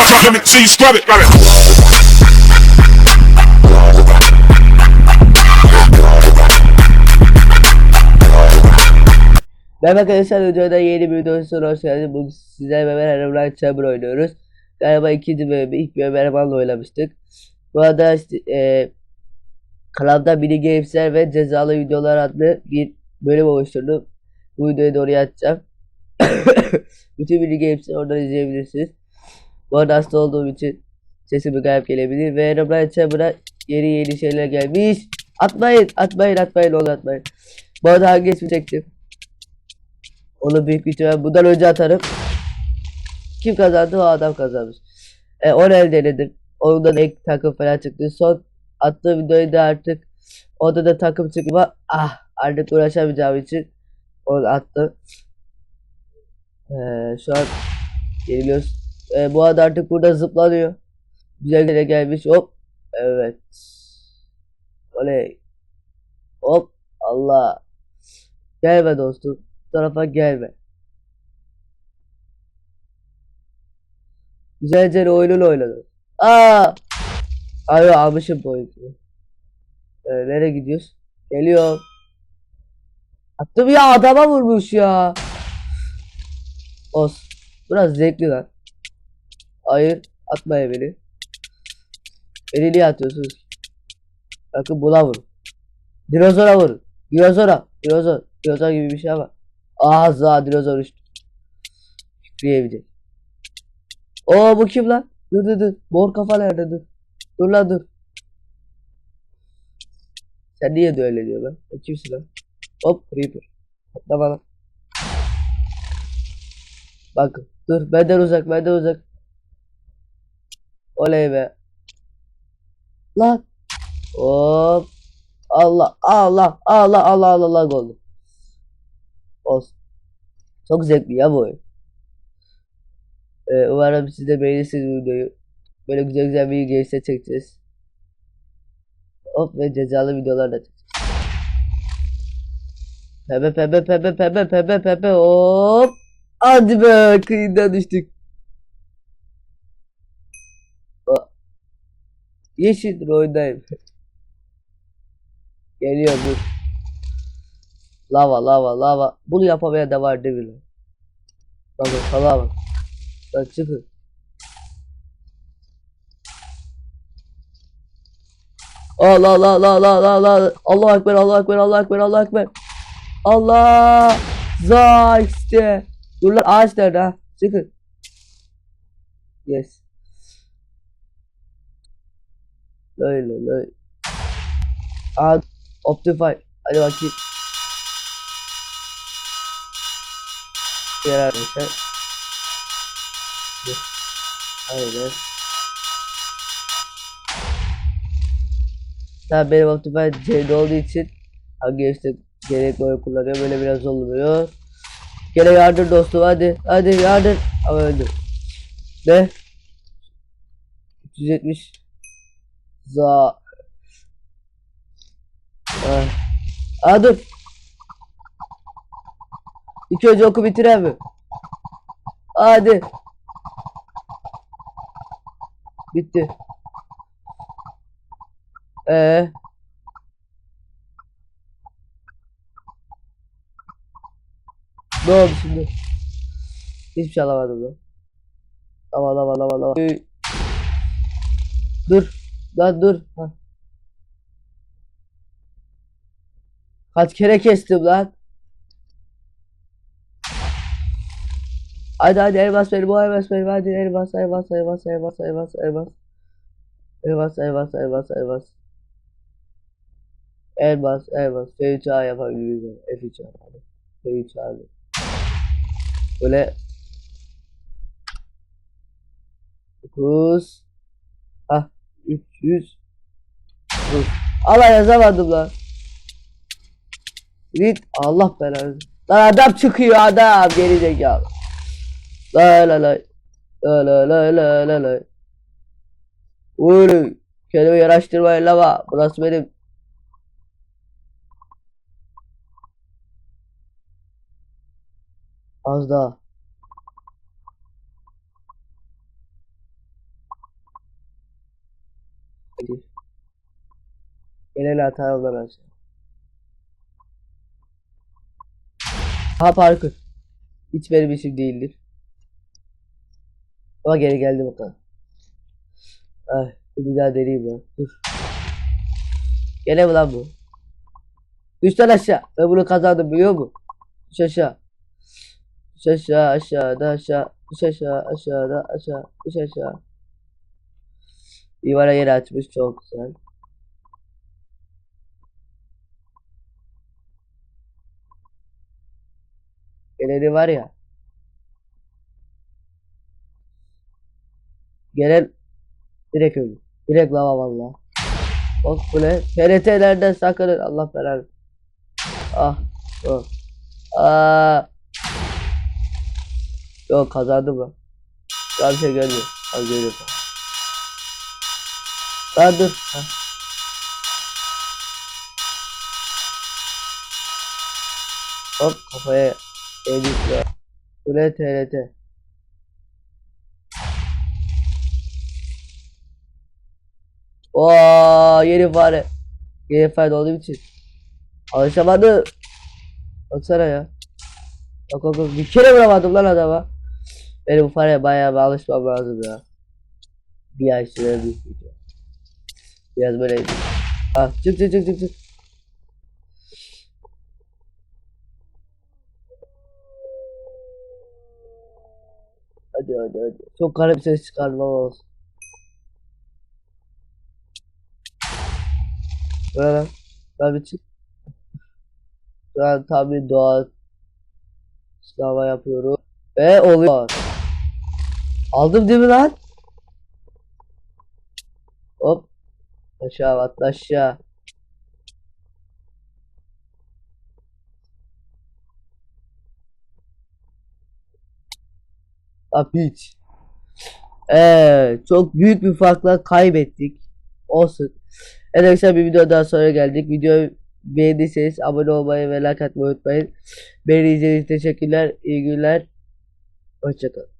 Let me see you scrub it. Scrub it. Merhaba arkadaşlar videoda yeni bir videoya hoş geldiniz. Bugün sizlerle beraber Herobrine Chamber oynuyoruz. Galiba ikinci bölümü ilk bölüm Erman'la oynamıştık. Bu arada işte, e, kanalda mini gamesler ve cezalı videolar adlı bir bölüm oluşturdum. Bu videoyu da oraya atacağım. Bütün mini gamesleri oradan izleyebilirsiniz. Bu arada hasta olduğum için sesim garip gelebilir ve Herobrine Chamber'a yeni yeni şeyler gelmiş. Atmayın, atmayın, atmayın, onu atmayın. Bu arada hangi ismi çektim? Onu büyük bir ihtimal bundan önce atarım. Kim kazandı o adam kazanmış. E, onu el denedim. Ondan ek takım falan çıktı. Son attığım videoyu da artık orada da takım çıkma ah artık uğraşamayacağım için onu attım. E, şu an geliyoruz. E, bu arada artık burada zıplanıyor. Güzel yere gelmiş. Hop. Evet. Oley. Hop. Allah. Gelme dostum. Bu tarafa gelme. Güzelce oyununu oynadı. Aa! Ay almışım bu oyunu. Ee, nereye gidiyoruz? Geliyor. Attım ya adama vurmuş ya. Os. Biraz zevkli lan. Hayır. Atmaya beni. Beni niye atıyorsunuz? Bakın buna vurun. Dinozora vurun. Dinozora. Dinozor. Dinozor gibi bir şey ama. Daha dinozor uçtu. Fikriye Oo bu kim lan? Dur dur dur. Mor kafa nerede dur. Dur lan dur. Sen niye de öyle diyor lan? O kimsin lan? Hop Reaper. Atlama lan. Bak dur benden uzak benden uzak. Oley be. Lan. Hop. Allah Allah Allah Allah Allah Allah oldu. Olsun. Çok zevkli ya bu oyun. Ee, umarım siz de beğenirsiniz videoyu. Böyle güzel güzel bir gelişte çekeceğiz. Hop ve cezalı videolar da çekeceğiz. Pembe pembe pembe pembe pembe pembe hop. Hadi be kıyıdan düştük. Yeşil oyundayım. Geliyor dur. Lava lava lava. Bunu yapamayan da var değil mi? Bakın salağa. Lan çıkın. Allah Allah Allah Allah Allah Allah Allah Ekber Allah Ekber Allah Ekber Allah Ekber Allah za işte Dur lan ağaç nerede ha çıkın Yes Lay lay lay Aa Optify. Hadi bakayım. Diğer arkadaşlar. Aynen. Tabi benim Optify C'de olduğu için işte gerekli oy kullanıyor böyle biraz olmuyor. Gene yardır dostum hadi hadi yardır Ama öldü. Ne? 370 Za Ah. Aa dur. İlk önce oku bitiren mi? Hadi. Bitti. Ee. Ne oldu şimdi? Hiçbir şey alamadım lan. Lava lava lava lava. Dur. Lan dur. Ha. Kaç kere kestim lan. Hadi hadi elmas ver bu elmas ver hadi elmas elmas elmas elmas elmas elmas. Elmas elmas elmas elmas. Elmas elmas. F3 A yapabiliriz. F3 A. F3 A. Böyle 9 300 Dur. Allah yazamadım lan Git Allah belanı. Lan adam çıkıyor adam geri zekalı. La la la. La la la la la la. Uy, kendimi yaraştırmayın lava. Burası benim. Az daha. değildir. Gelen hata yoldan aşağı. Ha parkur. Hiç benim işim değildir. Ama geri geldi bakalım. Ay, bir daha deneyeyim ya. Dur. Gene mi lan bu? Düş lan aşağı. Ben bunu kazandım biliyor musun? Düş aşağı. Düş aşağı aşağıda aşağı. Düş aşağı aşağıda aşağı. Düş aşağı. İvara yeri açmış çok güzel. Geleni var ya. Gelen direkt öldü. Direkt lava valla. Bak bu ne? TRT'lerden sakının Allah belanı. Ah. Oh. Aa. Yok kazandım ben. Daha bir şey görmüyor. Ha görüyorum. Lan dur. Ha. Hop kafaya Bu ne TRT? Oo yeni fare. Yeni fare olduğum için. Alışamadım. Baksana ya. Bak bak bak. Bir kere vuramadım lan adama. Benim bu fareye bayağı bir alışmam lazım ya. Bir ay süre bir Biraz böyle. Ah çık çık çık çık çık. Hadi hadi hadi. Çok garip ses çıkarmam olsun. Böyle lan. Ben bir çık. Tam bir doğa sınava yapıyorum. Ve oluyor. Aldım değil mi lan? Hop. Aşağı atla aşağı. Up hiç. Ee, çok büyük bir farkla kaybettik. Olsun. Evet arkadaşlar bir video daha sonra geldik. Videoyu beğendiyseniz abone olmayı ve like atmayı unutmayın. Beni izlediğiniz için teşekkürler. İyi günler. Hoşçakalın.